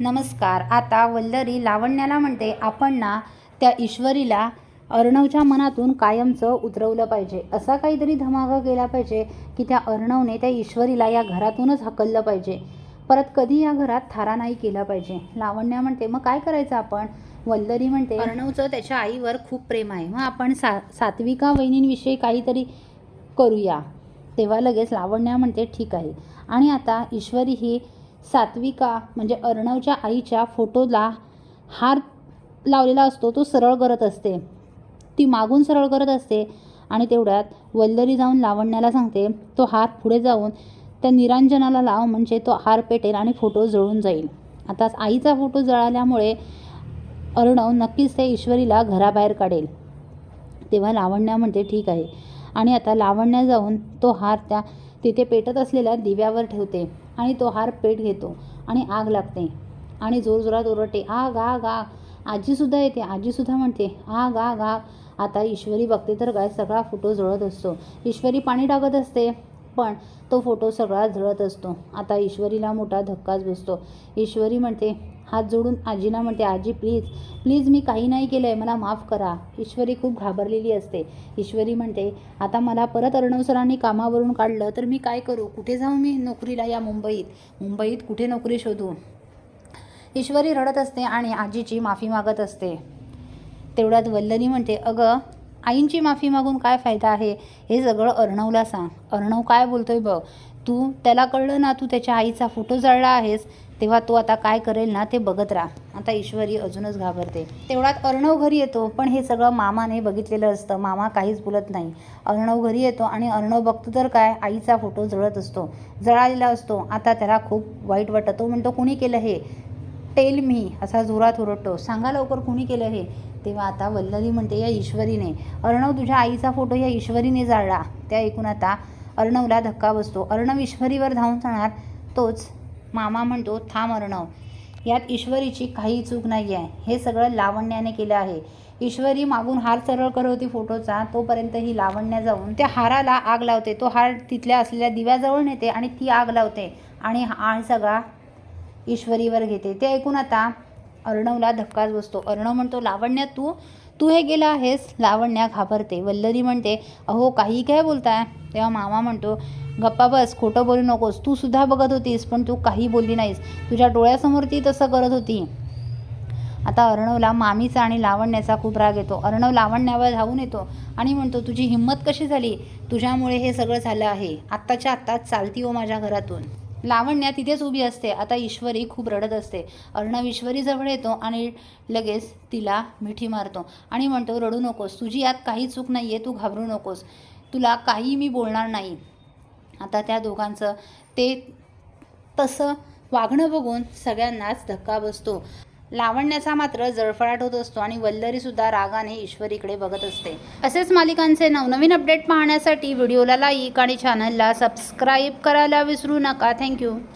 नमस्कार. आता वल्लरी लावण्याला म्हणते. आपण ना त्या ईश्वरीला अर्णवच्या मनातून कायमचं उतरवलं पाहिजे. असा काहीतरी धमाका केला पाहिजे की त्या अर्णवने त्या ईश्वरीला या घरातूनच हकललं पाहिजे. परत कधी या घरात थारा नाही केला पाहिजे. लावण्या म्हणते मग काय करायचं आपण? वल्लरी म्हणते अर्णवचं त्याच्या आईवर खूप प्रेम आहे. मग आपण सा सात्विका वहिनींविषयी काहीतरी करूया. तेव्हा लगेच लावण्या म्हणते ठीक आहे. आणि आता ईश्वरी ही सात्विका म्हणजे अर्णवच्या आईच्या फोटोला हार लावलेला असतो तो सरळ करत असते. ती मागून सरळ करत असते आणि तेवढ्यात वल्लरी जाऊन लावण्याला सांगते तो हार पुढे जाऊन त्या निरांजनाला लाव म्हणजे तो हार पेटेल आणि फोटो जळून जाईल. आता आईचा फोटो जळाल्यामुळे अर्णव नक्कीच त्या ईश्वरीला घराबाहेर काढेल. तेव्हा लावण्या म्हणते ठीक आहे. आणि आता लावण्या जाऊन तो हार त्या तिथे पेटत असलेल्या दिव्यावर ठेवते. आणि तो हार पेट घेतो आणि आग लागते. आणि जोरजोरात ओरडते आग आग आग. आजीसुद्धा येते आजीसुद्धा म्हणते आग आग आग. आता ईश्वरी बघते तर काय सगळा फोटो जळत असतो. ईश्वरी पाणी टाकत असते. पण तो फोटो सगळा झळत असतो. आता ईश्वरीला मोठा धक्काच बसतो. ईश्वरी म्हणते हात जोडून आजीला म्हणते आजी प्लीज प्लीज मी काही नाही केलं आहे मला माफ करा. ईश्वरी खूप घाबरलेली असते. ईश्वरी म्हणते आता मला परत अर्णव सरांनी कामावरून काढलं तर मी काय करू? कुठे जाऊ मी नोकरीला या मुंबईत? मुंबईत कुठे नोकरी शोधू? ईश्वरी रडत असते आणि आजीची माफी मागत असते. तेवढ्यात वल्लनी म्हणते अगं आईंची माफी मागून काय फायदा आहे? हे सगळं अर्णवला सांग. अर्णव काय बोलतोय बघ. तू त्याला कळलं ना तू त्याच्या आईचा फोटो जळला आहेस तेव्हा तो आता काय करेल ना ते बघत राहा. आता ईश्वरी अजूनच घाबरते. तेवढ्यात अर्णव घरी येतो पण हे सगळं मामाने बघितलेलं असतं. मामा काहीच बोलत नाही. अर्णव घरी येतो आणि अर्णव बघतो तर काय आईचा फोटो जळत असतो. जळालेला असतो. आता त्याला खूप वाईट वाटतं. तो म्हणतो कुणी केलं हे? टेल मी असा जोरात ओरडतो. सांगा लवकर कुणी केलं हे? तेव्हा आता वल्लरी म्हणते या ईश्वरीने. अर्णव तुझ्या आईचा फोटो या ईश्वरीने जाळला. त्या ऐकून आता अर्णवला धक्का बसतो. अर्णव ईश्वरीवर धावून जाणार? तोच. मामा म्हणतो थांब अर्णव यात ईश्वरीची काही चूक नाही आहे हे सगळं लावण्याने केलं आहे. ईश्वरी मागून हार सरळ करवती होती फोटोचा. तोपर्यंत ही लावण्या जाऊन त्या हाराला आग लावते. तो हार तिथल्या असलेल्या दिव्याजवळ नेते आणि ती आग लावते आणि हा आळ सगळा ईश्वरीवर घेते. ते ऐकून आता अर्णवला धक्काच बसतो. अर्णव म्हणतो लावण्या तू तू हे गेला आहेस? लावण्या घाबरते. वल्लरी म्हणते अहो काही काय बोलताय? तेव्हा मामा म्हणतो गप्पा बस खोटं बोलू नकोस. तू सुद्धा बघत होतीस पण तू काही बोलली नाहीस. तुझ्या डोळ्यासमोर ती तसं करत होती. आता अर्णवला मामीचा आणि लावण्याचा खूप राग येतो. अर्णव लावण्यावर धावून येतो आणि म्हणतो तुझी हिंमत कशी झाली? तुझ्यामुळे हे सगळं झालं आहे. आत्ताच्या आत्ताच चालती हो माझ्या घरातून. लावण्या तिथेच उभी असते. आता ईश्वरी खूप रडत असते. अर्णव ईश्वरीजवळ येतो आणि लगेच तिला मिठी मारतो आणि म्हणतो रडू नकोस. तुझी यात काही चूक नाही आहे तू घाबरू नकोस. तुला काही मी बोलणार नाही. आता त्या दोघांचं ते तसं वागणं बघून सगळ्यांनाच धक्का बसतो. लावण्याचा मात्र जळफळाट होत असतो आणि वल्लरीसुद्धा रागाने ईश्वरीकडे बघत असते. असेच मालिकांचे नवनवीन अपडेट पाहण्यासाठी व्हिडिओला लाईक आणि चॅनलला सबस्क्राईब करायला विसरू नका. थँक्यू